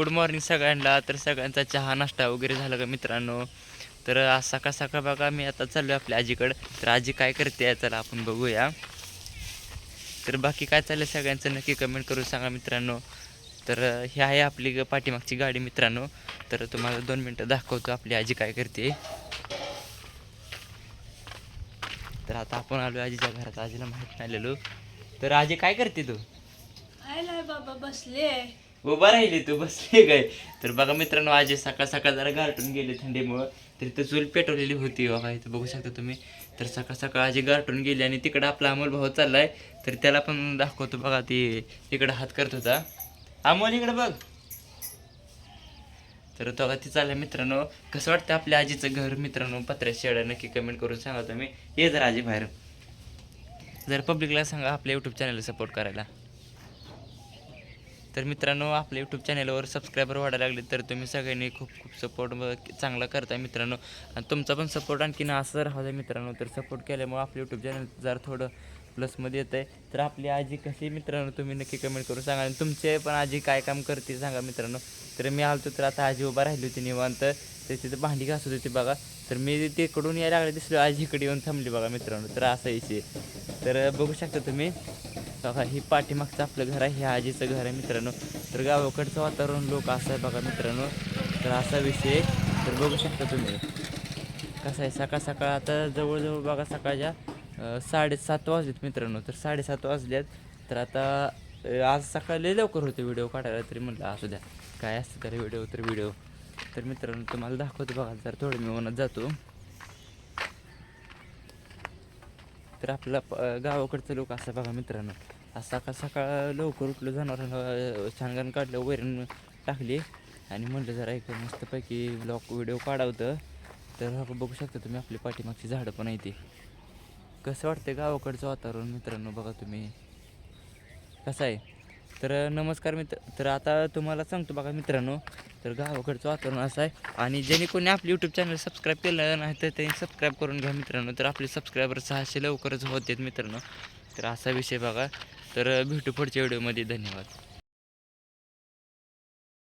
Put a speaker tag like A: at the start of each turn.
A: Good morning सगळ्यांना. तर सगळ्यांचा चहा नाश्ता वगैरे झाला का मित्रांनो? तर आज सकाळ सकाळ बघा मी आता चाललो आपल्या आजीकडं. तर आजी काय करते चला आपण बघूया. तर बाकी काय चाललं सगळ्यांचं नक्की कमेंट करून सांगा मित्रांनो. तर हे ही आहे आपली ग- पाठीमागची गाडी मित्रांनो. तर तुम्हाला दोन मिनटं दाखवतो आपली आजी काय करते. तर आता आपण आलो आजीच्या घरात. आजीला माहीत नाही आलेलो. तर आजी काय करते तू?
B: बाबा बसले
A: उभा राहिली तू बसली काय तर बघा मित्रांनो आज सकाळ सकाळ जरा गारटून गेले थंडीमुळं. तर इथं चूल पेटवलेली होती हो, बघा इथं बघू शकता तुम्ही. तर सकाळ सकाळ आजी गारटून गेली आणि तिकडं आपला अमोल भाऊ चाललाय. तर त्याला पण दाखवतो बघा ती इकडं हात करत होता. अमोल इकडं बघ. तर तो ती चालला मित्रांनो. कसं वाटतं आपल्या आजीचं घर मित्रांनो? पत्र्या शेळ्या नक्की कमेंट करून सांगा तुम्ही. ये जर आजी बाहेर. जर पब्लिकला सांगा आपल्या यूट्यूब चॅनलला सपोर्ट करायला. तर मित्रांनो आपल्या यूट्यूब चॅनलवर सबस्क्रायबर वाढायला लागले तर तुम्ही सगळ्यांनी खूप खूप सपोर्ट चांगला करताय मित्रांनो. आणि तुमचा पण सपोर्ट आणखीन असं राहू द्या मित्रांनो. तर सपोर्ट केल्यामुळे आपलं यूट्यूब चॅनल जर थोडं प्लसमध्ये येत आहे. तर आपली आजी कशी मित्रांनो? तुम्ही नक्की कमेंट करून सांगा. आणि तुमचे पण आजी काय काम करते सांगा मित्रांनो. तर मी आलतो तर आता आजी उभा राहिली होती निवांत. तर तिथं भांडी घासत होती बघा. तर मी तिकडून यायला लागले दिसलो आजीकडे येऊन थांबली बघा मित्रांनो. तर असा विषय तर बघू शकता तुम्ही बघा ही पाठीमागचं आपलं घर आहे हे आजीचं घर आहे मित्रांनो. तर गावाकडचं वातावरण लोक असं आहे बघा मित्रांनो. तर असा विषय आहे. तर बघू शकता तुम्ही. कसं आहे? सकाळ सकाळ आता जवळजवळ बघा सकाळच्या साडेसात वाजलेत मित्रांनो तर साडेसात वाजल्यात तर आता आज सकाळी लवकर होते व्हिडिओ काढायला तरी म्हटलं असू द्या. काय असतं तर व्हिडिओ तर व्हिडिओ. तर मित्रांनो तुम्हाला दाखवतो बघा जर थोडं मी मनात जातो. तर आपला प- गावाकडचं लोक असं बघा मित्रांनो. आज सकाळ सकाळ लवकर उठलं जनावरांना छानगण काढलं वैरण टाकली. आणि म्हटलं जरा एक मस्तपैकी ब्लॉक व्हिडिओ काढावतं तर बघू शकता तुम्ही आपली पाठीमागची झाडं पण आहे ती. कसं वाटतं गावाकडचं वातावरण मित्रांनो? बघा तुम्ही. कसं आहे? तर नमस्कार मित्र तर आता तुम्हाला सांगतो बघा मित्रांनो. तर गावाकडचं वातावरण असं आहे. आणि ज्यांनी कोणी आपले यूट्यूब चॅनल सबस्क्राईब केलं नाही तर त्यांनी सबस्क्राईब करून घ्या मित्रांनो. तर आपले सबस्क्रायबर सहाशे लवकरच होत आहेत मित्रांनो. तर असा विषय बघा. तर भेटू पुढच्या व्हिडिओमध्ये धन्यवाद.